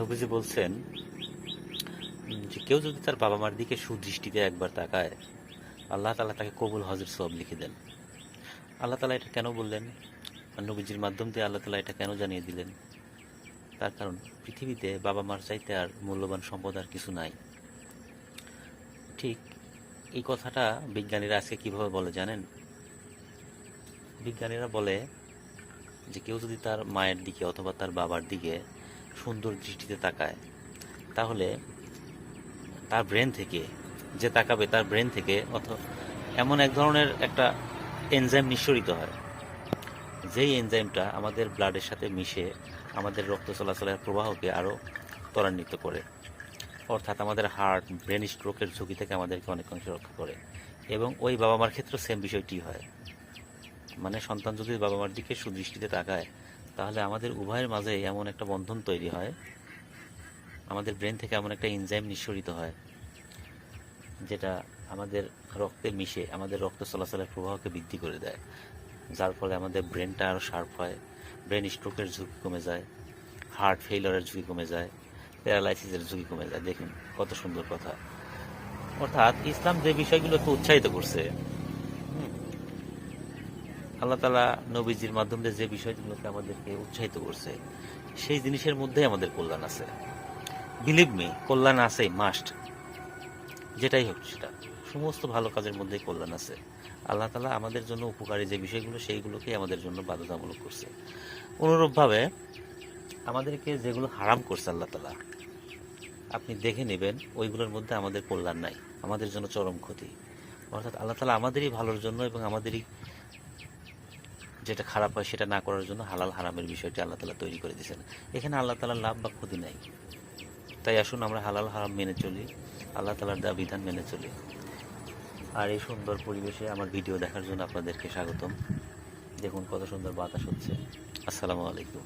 নবীজি বলছেন যে কেউ যদি তার বাবা মার দিকে সুদৃষ্টিতে একবার তাকায়, আল্লাহ তালা তাকে কবুল হজের সব লিখে দেন। আল্লাহ তালা এটা কেন বললেন? নবীজির মাধ্যম দিয়ে আল্লাহ তালা এটা কেন জানিয়ে দিলেন? তার কারণ, পৃথিবীতে বাবা মার চাইতে আর মূল্যবান সম্পদ আর কিছু নাই। ঠিক এই কথাটা বিজ্ঞানীরা আজকে কীভাবে বলে জানেন? বিজ্ঞানীরা বলে যে কেউ যদি তার মায়ের দিকে অথবা তার বাবার দিকে সুন্দর দৃষ্টিতে তাকায়, তাহলে তার ব্রেন থেকে যে তাকাবে, তার ব্রেন থেকে অথবা এমন এক ধরনের একটা এনজাইম নিঃসরিত হয়। যেই এনজাইমটা আমাদের ব্লাডের সাথে মিশে আমাদের রক্ত চলাচলের প্রবাহকে আরও ত্বরান্বিত করে, অর্থাৎ আমাদের হার্ট, ব্রেন স্ট্রোকের ঝুঁকি থেকে আমাদেরকে অনেকাংশে রক্ষা করে। এবং ওই বাবা মার ক্ষেত্রেও সেম বিষয়টি হয়। মানে সন্তান যদি বাবা মার দিকে সুদৃষ্টিতে তাকায় তাহলে আমাদের উভয়ের মাঝে এমন একটা বন্ধন তৈরি হয়। আমাদের ব্রেন থেকে এমন একটা এনজাইম নিঃসরিত হয়, যেটা আমাদের রক্তে মিশে, আমাদের রক্ত চলাচলের প্রবাহকে বৃদ্ধি করে দেয়, যার ফলে আমাদের ব্রেনটা আরও শার্প হয়, ব্রেন স্ট্রোকের ঝুঁকি কমে যায়, হার্ট ফেইলরের ঝুঁকি কমে যায়, প্যারালাইসিসের ঝুঁকি কমে যায়। দেখুন কত সুন্দর কথা। অর্থাৎ ইসলাম যে বিষয়গুলোকে উৎসাহিত করছে আল্লাহ তালা নবীজির মাধ্যমে যে বিষয়গুলোকে আমাদেরকে উৎসাহিত করছে, সেই জিনিসের মধ্যেই আমাদের কল্যাণ আছে। বিলিভ মি কল্যাণ আছে মাস্ট যেটাই হোক সেটা। সমস্ত ভালো কাজের মধ্যেই কল্যাণ আছে। আল্লাহ তালা আমাদের জন্য উপকারী যে বিষয়গুলো, সেইগুলোকেই আমাদের জন্য বাধ্যতামূলক করছে। অনুরূপভাবে আমাদেরকে যেগুলো হারাম করছে আল্লাহ তালা আপনি দেখে নেবেন, ওইগুলোর মধ্যে আমাদের কল্যাণ নাই। আমাদের জন্য চরম ক্ষতি। অর্থাৎ আল্লাহ তালা আমাদেরই ভালোর জন্য এবং আমাদেরই যেটা খারাপ হয় সেটা না করার জন্য হালাল হারামের বিষয়টি আল্লাহ তালা তৈরি করে দিয়েছেন। এখানে আল্লাহ তালার লাভ বা ক্ষতি নাই। তাই আসুন আমরা হালাল হারাম মেনে চলি, আল্লাহ তালার দেওয়া বিধান মেনে চলি। আর এই সুন্দর পরিবেশে আমার ভিডিও দেখার জন্য আপনাদেরকে স্বাগতম। দেখুন কত সুন্দর বাতাস হচ্ছে। আসসালামু আলাইকুম।